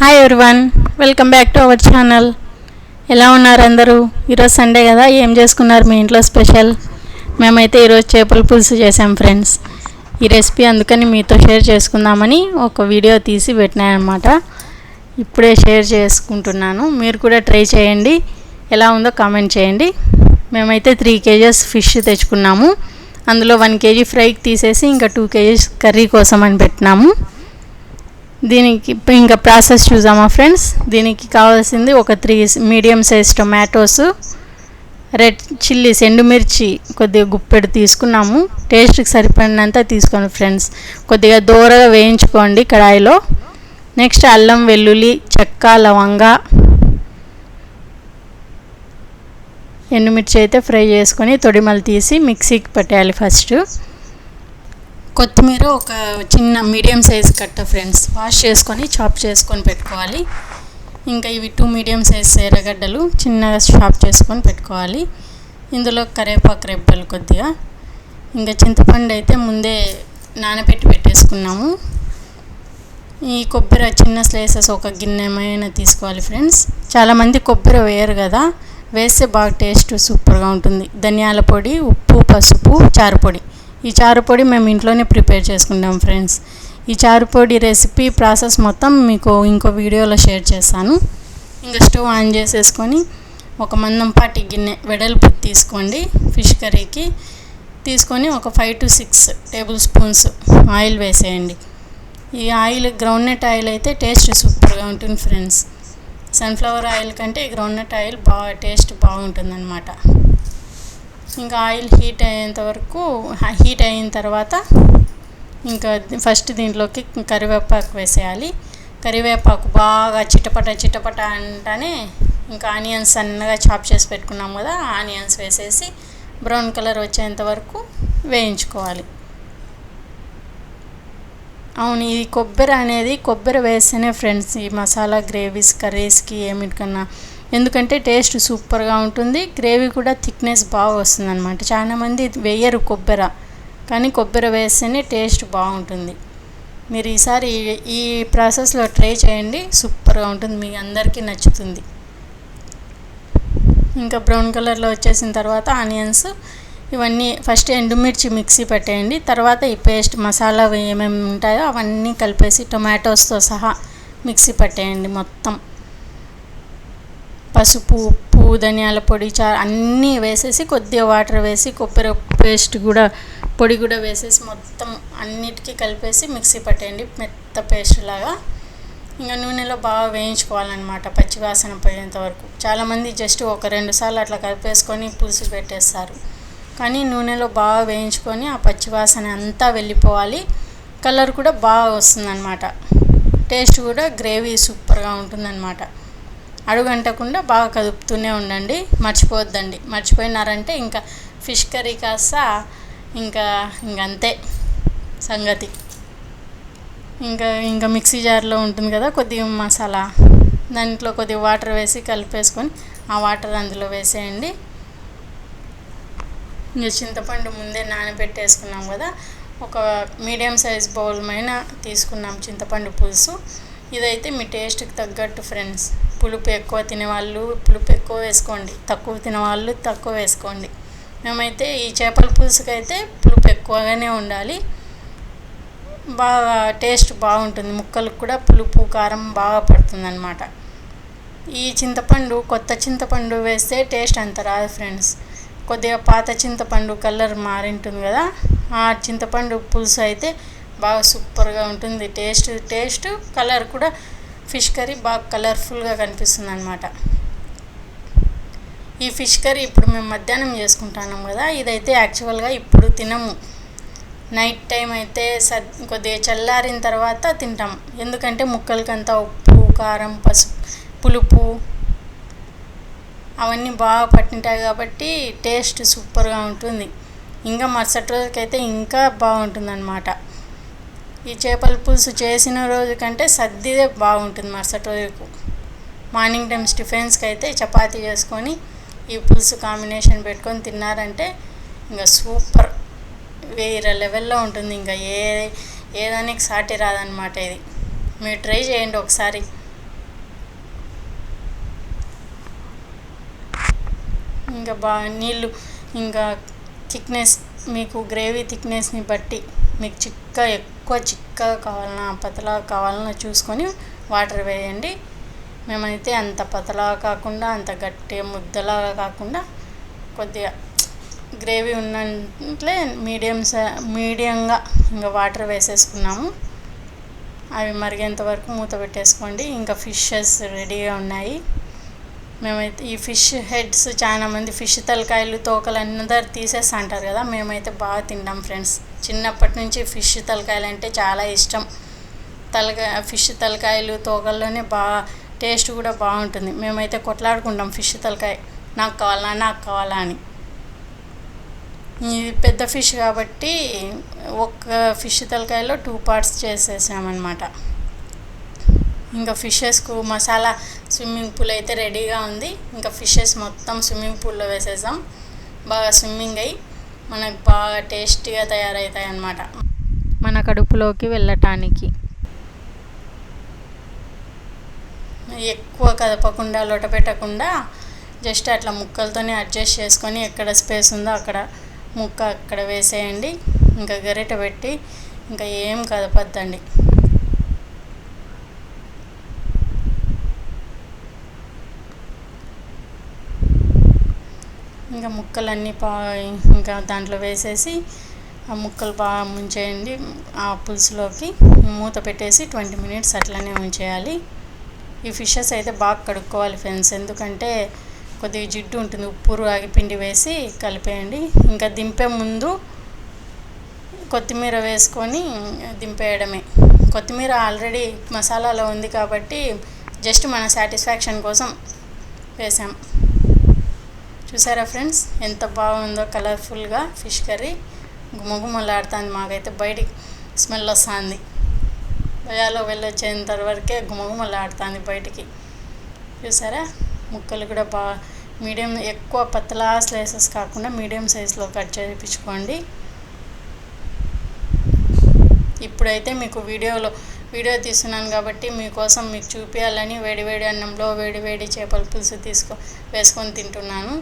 Hi everyone welcome back to our channel ఎలా ఉన్నారు అందరూ? ఈరోజు సండే కదా ఏం చేసుకున్నారు మీ ఇంట్లో స్పెషల్ మేమైతే ఈరోజు చేపల పులుసు చేసాం ఫ్రెండ్స్ ఈ రెసిపీ అందుకని మీతో షేర్ చేసుకుందామని ఒక వీడియో తీసి పెట్టినాయన్నమాట ఇప్పుడే షేర్ చేసుకుంటున్నాను. మీరు కూడా ట్రై చేయండి. ఎలా ఉందో కామెంట్ చేయండి. మేమైతే త్రీ కేజెస్ ఫిష్ తెచ్చుకున్నాము. అందులో వన్ కేజీ ఫ్రైకి తీసేసి ఇంకా టూ కేజీస్ కర్రీ కోసం అని పెట్టినాము. దీనికి ఇంకా ప్రాసెస్ చూసామా ఫ్రెండ్స్? దీనికి కావాల్సింది ఒక three medium size tomatoes red chillies ఎండుమిర్చి కొద్దిగా గుప్పెడు తీసుకున్నాము. టేస్ట్కి సరిపడినంత తీసుకోండి ఫ్రెండ్స్. కొద్దిగా దూరగా వేయించుకోండి కడాయిలో. నెక్స్ట్ అల్లం వెల్లుల్లి చెక్క లవంగా ఎండుమిర్చి అయితే ఫ్రై చేసుకొని తొడిమలు తీసి మిక్సీకి పెట్టేయాలి ఫస్ట్. కొత్తిమీర ఒక చిన్న మీడియం సైజ్ కట్ట ఫ్రెండ్స్. వాష్ చేసుకొని చాప్ చేసుకొని పెట్టుకోవాలి. ఇంకా ఇవి టూ మీడియం సైజ్ ఎర్రగడ్డలు చిన్నగా చాప్ చేసుకొని పెట్టుకోవాలి. ఇందులో కరివేపాకు రెబ్బలు కొద్దిగా. ఇంకా చింతపండు అయితే ముందే నానబెట్టి పెట్టేసుకున్నాము. ఈ కొబ్బరి చిన్న స్లైసెస్ ఒక గిన్నెమైన తీసుకోవాలి ఫ్రెండ్స్. చాలామంది కొబ్బరి వేయరు కదా. వేస్తే బాగా టేస్ట్ సూపర్గా ఉంటుంది. ధనియాల పొడి ఉప్పు పసుపు చారుపొడి ఈ చారు పొడి మేము ఇంట్లోనే ప్రిపేర్ చేసుకుంటాం ఫ్రెండ్స్. ఈ చారు పొడి రెసిపీ ప్రాసెస్ మొత్తం మీకు ఇంకో వీడియోలో షేర్ చేస్తాను. ఇంకా స్టవ్ ఆన్ చేసేసుకొని ఒక మందంపాటి గిన్నె వెడల్పు తీసుకోండి ఫిష్ కర్రీకి. తీసుకొని ఒక five to six table spoons oil వేసేయండి. ఈ ఆయిల్ గ్రౌండ్నట్ ఆయిల్ అయితే టేస్ట్ సూపర్గా ఉంటుంది ఫ్రెండ్స్. సన్ఫ్లవర్ ఆయిల్ కంటే గ్రౌండ్నట్ ఆయిల్ బాగా టేస్ట్ బాగుంటుందన్నమాట. ఇంకా ఆయిల్ హీట్ అయ్యేంత వరకు హీట్ అయిన తర్వాత ఇంకా ఫస్ట్ దీంట్లోకి కరివేపాకు వేసేయాలి. కరివేపాకు బాగా చిటపట చిటపట అంటేనే ఇంకా ఆనియన్స్ సన్నగా చాప్ చేసి పెట్టుకున్నాం కదా ఆనియన్స్ వేసేసి బ్రౌన్ కలర్ వచ్చేంత వరకు వేయించుకోవాలి. అవును ఈ కొబ్బరి అనేది కొబ్బరి వేస్తేనే ఫ్రెండ్స్ ఈ మసాలా గ్రేవీస్ కర్రీస్కి ఏమిటికన్నా ఎందుకంటే టేస్ట్ సూపర్గా ఉంటుంది గ్రేవీ కూడా థిక్నెస్ బాగా వస్తుంది అనమాట చాలామంది వేయరు కొబ్బరి కానీ కొబ్బరి వేస్తేనే టేస్ట్ బాగుంటుంది. మీరు ఈసారి ఈ ప్రాసెస్లో ట్రై చేయండి సూపర్గా ఉంటుంది మీ అందరికీ నచ్చుతుంది. ఇంకా బ్రౌన్ కలర్లో వచ్చేసిన తర్వాత ఆనియన్స్ ఇవన్నీ ఫస్ట్ ఎండుమిర్చి మిక్సీ పెట్టేయండి తర్వాత ఈ పేస్ట్ మసాలా ఏమేమి ఉంటాయో అవన్నీ కలిపేసి టొమాటోస్తో సహా మిక్సీ పట్టేయండి మొత్తం. పసుపు ఉప్పు ధనియాల పొడి చా అన్నీ వేసేసి కొద్దిగా వాటర్ వేసి కొబ్బరి పేస్ట్ కూడా పొడి కూడా వేసేసి మొత్తం అన్నిటికీ కలిపేసి మిక్సీ పట్టేయండి. మెత్త పేస్ట్ లాగా. ఇంకా నూనెలో బాగా వేయించుకోవాలన్నమాట పచ్చివాసన పోయేంత వరకు. చాలామంది జస్ట్ ఒక రెండు సార్లు అట్లా కలిపేసుకొని పులుసు పెట్టేస్తారు. కానీ నూనెలో బాగా వేయించుకొని ఆ పచ్చివాసన అంతా వెళ్ళిపోవాలి. కలర్ కూడా బాగా వస్తుందన్నమాట. టేస్ట్ కూడా గ్రేవీ సూపర్గా ఉంటుందన్నమాట. అడుగంటకుండా బాగా కదుపుతూనే ఉండండి. మర్చిపోవద్దండి. మర్చిపోయినారంటే ఇంకా ఫిష్ కర్రీ కాస్త ఇంకా ఇంకంతే సంగతి. ఇంకా ఇంకా మిక్సీ జార్లో ఉంటుంది కదా కొద్దిగా మసాలా. దాంట్లో కొద్దిగా వాటర్ వేసి కలిపేసుకొని ఆ వాటర్ అందులో వేసేయండి. ఇంకా చింతపండు ముందే నానబెట్టేసుకున్నాం కదా ఒక మీడియం సైజ్ బౌల్ పైన తీసుకున్నాం చింతపండు పులుసు. ఇదైతే మీ టేస్ట్కి తగ్గట్టు ఫ్రెండ్స్. పులుపు ఎక్కువ తినేవాళ్ళు పులుపు ఎక్కువ వేసుకోండి. తక్కువ తినేవాళ్ళు తక్కువ వేసుకోండి. మేమైతే ఈ చేపల పులుసుకైతే అయితే పులుపు ఎక్కువగానే ఉండాలి. బాగా టేస్ట్ బాగుంటుంది. ముక్కలకు కూడా పులుపు కారం బాగా పడుతుందన్నమాట. ఈ చింతపండు కొత్త చింతపండు వేస్తే టేస్ట్ అంత రాదు ఫ్రెండ్స్. కొద్దిగా పాత చింతపండు కలర్ మారింటుంది కదా ఆ చింతపండు పులుసు అయితే బాగా సూపర్గా ఉంటుంది. టేస్ట్ టేస్ట్ కలర్ కూడా ఫిష్ కర్రీ బాగా కలర్ఫుల్గా కనిపిస్తుంది అనమాట ఈ ఫిష్ కర్రీ ఇప్పుడు మేము మధ్యాహ్నం చేసుకుంటున్నాం కదా ఇదైతే యాక్చువల్గా ఇప్పుడు తినము. నైట్ టైం అయితే స కొద్దిగా చల్లారిన తర్వాత తింటాం. ఎందుకంటే ముక్కలకంతా ఉప్పు కారం పసుపు పులుపు అవన్నీ బాగా పట్టింటాయి కాబట్టి టేస్ట్ సూపర్గా ఉంటుంది. ఇంకా మరుసటి రోజుకైతే ఇంకా బాగుంటుంది అనమాట ఈ చేపల పులుసు చేసిన రోజు కంటే సర్దిదే బాగుంటుంది మరుసటి రోజుకు. మార్నింగ్ టైమ్స్ స్టిఫెన్స్కి అయితే చపాతీ చేసుకొని ఈ పులుసు కాంబినేషన్ పెట్టుకొని తిన్నారంటే ఇంకా సూపర్. వేరే లెవెల్లో ఉంటుంది ఇంకా ఏ ఏదానికి సాటి రాదనమాట ఇది. మీరు ట్రై చేయండి ఒకసారి. ఇంకా బా నీళ్ళు ఇంకా థిక్నెస్ మీకు గ్రేవీ థిక్నెస్ని బట్టి మీకు చిక్క ఎక్కువ చిక్కగా కావాలన్నా పతలా కావాలన్నా చూసుకొని వాటర్ వేయండి. మేమైతే అంత పతలా కాకుండా అంత గట్టి ముద్దలాగా కాకుండా కొద్దిగా గ్రేవీ ఉన్నట్లే మీడియం స మీడియంగా ఇంకా వాటర్ వేసేసుకున్నాము. అవి మరిగేంత వరకు మూత పెట్టేసుకోండి. ఇంకా ఫిషెస్ రెడీగా ఉన్నాయి. మేమైతే ఈ ఫిష్ హెడ్స్ చాలా మంది ఫిష్ తలకాయలు తోకలు అందరు తీసేస్తా అంటారు కదా మేమైతే బాగా తింటాం ఫ్రెండ్స్. చిన్నప్పటి నుంచి ఫిష్ తలకాయలు అంటే చాలా ఇష్టం. తలకాయ ఫిష్ తలకాయలు తోకల్లోనే బాగా టేస్ట్ కూడా బాగుంటుంది. మేమైతే కొట్లాడుకుంటాం ఫిష్ తలకాయ. నాకు కావాలా నాకు కావాలా అని. ఇది పెద్ద ఫిష్ కాబట్టి ఒక ఫిష్ తలకాయలో టూ పార్ట్స్ చేసేసామన్నమాట. ఇంకా ఫిషెస్కు మసాలా స్విమ్మింగ్ పూల్ అయితే రెడీగా ఉంది. ఇంకా ఫిషెస్ మొత్తం స్విమ్మింగ్ పూల్లో వేసేసాం. బాగా స్విమ్మింగ్ అయ్యి మనకు బాగా టేస్టీగా తయారవుతాయి అన్నమాట మన కడుపులోకి వెళ్ళటానికి. ఎక్కువ కదపకుండా లొట పెట్టకుండా జస్ట్ అట్లా ముక్కలతోనే అడ్జస్ట్ చేసుకొని ఎక్కడ స్పేస్ ఉందో అక్కడ ముక్క అక్కడ వేసేయండి. ఇంకా గరిటె పెట్టి ఇంకా ఏం కదపద్దండి. ఇంకా ముక్కలన్నీ పా ఇంకా దాంట్లో వేసేసి ఆ ముక్కలు బాగా ముంచేయండి. ఆ పులుసులోకి మూత పెట్టేసి ట్వంటీ మినిట్స్ అట్లనే ఉంచేయాలి. ఈ ఫిషెస్ అయితే బాగా కడుక్కోవాలి ఫ్రెండ్స్. ఎందుకంటే కొద్దిగా జిడ్డు ఉంటుంది. ఉప్పు రాగి పిండి వేసి కలిపేయండి. ఇంకా దింపే ముందు కొత్తిమీర వేసుకొని దింపేయడమే. కొత్తిమీర ఆల్రెడీ మసాలాలో ఉంది కాబట్టి జస్ట్ మన సాటిస్ఫాక్షన్ కోసం వేసాం. చూసారా ఫ్రెండ్స్? ఎంత బాగుందో కలర్ఫుల్గా ఫిష్ కర్రీ. గుమగుమలాడుతుంది మాకైతే బయటికి. స్మెల్ వస్తుంది. భయాలో వెళ్ళొచ్చేంత వరకే గుమగుమలాడుతుంది బయటికి. చూసారా? ముక్కలు కూడా బాగా మీడియం ఎక్కువ పతలా స్లైసెస్ కాకుండా మీడియం సైజులో కట్ చేయించుకోండి. ఇప్పుడైతే మీకు వీడియోలో వీడియో తీస్తున్నాను కాబట్టి మీకోసం మీకు చూపించాలని వేడి వేడి అన్నంలో వేడి వేడి చేపల పులుసు తీసుకో వేసుకొని తింటున్నాను.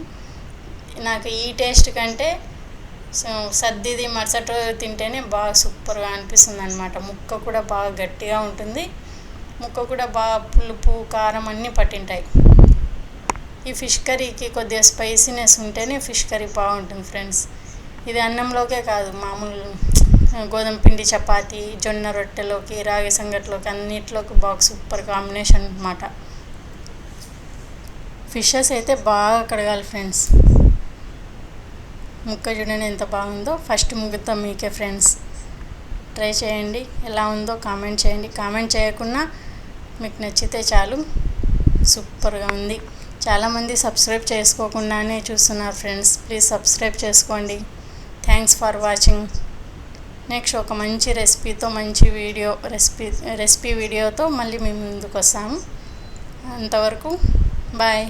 నాకు ఈ టేస్ట్ కంటే సో సర్దిది మరుసటి రోజు తింటేనే బాగా సూపర్గా అనిపిస్తుంది అనమాట ముక్క కూడా బాగా గట్టిగా ఉంటుంది. ముక్క కూడా బాగా పులుపు కారం అన్నీ పట్టింటాయి. ఈ ఫిష్ కర్రీకి కొద్దిగా స్పైసీనెస్ ఉంటేనే ఫిష్ కర్రీ బాగుంటుంది ఫ్రెండ్స్. ఇది అన్నంలోకే కాదు మామూలు గోధుమ పిండి చపాతి జొన్న రొట్టెలోకి రాగి సంగట్లోకి అన్నిట్లోకి బాగా సూపర్ కాంబినేషన్ అనమాట ఫిషెస్ అయితే బాగా కడగాలి ఫ్రెండ్స్ ముక్క చూడండి ఎంత బాగుందో. ఫస్ట్ ముగ్గుతో మీకే ఫ్రెండ్స్ ట్రై చేయండి. ఎలా ఉందో కామెంట్ చేయండి. కామెంట్ చేయకుండా మీకు నచ్చితే చాలు. సూపర్గా ఉంది. చాలామంది సబ్స్క్రైబ్ చేసుకోకుండానే చూస్తున్నారు ఫ్రెండ్స్ ప్లీజ్ సబ్స్క్రైబ్ చేసుకోండి. థ్యాంక్స్ ఫర్ వాచింగ్ నెక్స్ట్ ఒక మంచి రెసిపీతో మంచి వీడియో రెసిపీ రెసిపీ వీడియోతో మళ్ళీ మేము ముందుకు వస్తాము అంతవరకు బాయ్.